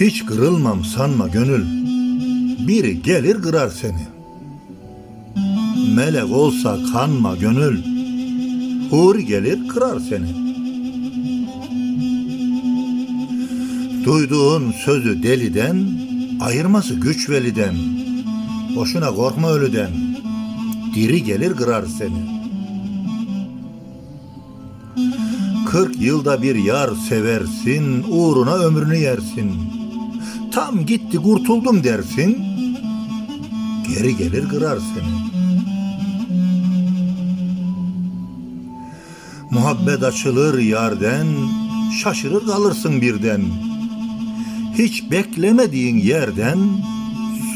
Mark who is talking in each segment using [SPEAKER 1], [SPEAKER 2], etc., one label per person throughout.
[SPEAKER 1] Hiç kırılmam sanma gönül. Biri gelir kırar seni. Melek olsa kanma gönül. Huri gelir kırar seni. Duyduğun sözü deliden, ayırması güç veliden. Boşuna korkma ölüden. Diri gelir kırar seni. Kırk yılda bir yar seversin, uğruna ömrünü yersin. Tam gitti kurtuldum dersin, geri gelir kırar seni. Muhabbet açılır yarden, şaşırır kalırsın birden. Hiç beklemediğin yerden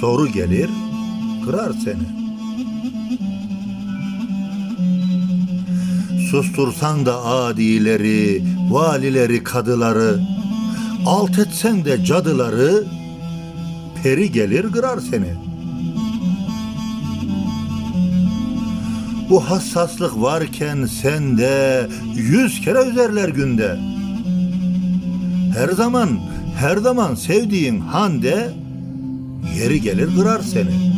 [SPEAKER 1] soru gelir, kırar seni. Sustursan da adileri, valileri, kadıları, alt etsen de cadıları, peri gelir kırar seni. Bu hassaslık varken sende yüz kere üzerler günde. Her zaman, her zaman sevdiğin hande yeri gelir kırar seni.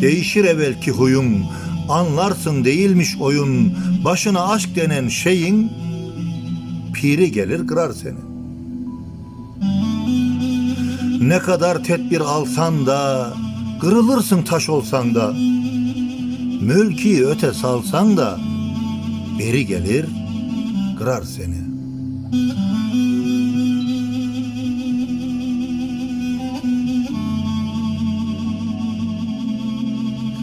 [SPEAKER 1] Değişir evvelki huyun, anlarsın değilmiş oyun, başına aşk denen şeyin piri gelir kırar seni. Ne kadar tedbir alsan da, kırılırsın taş olsan da, mülki öte salsan da, beri gelir kırar seni.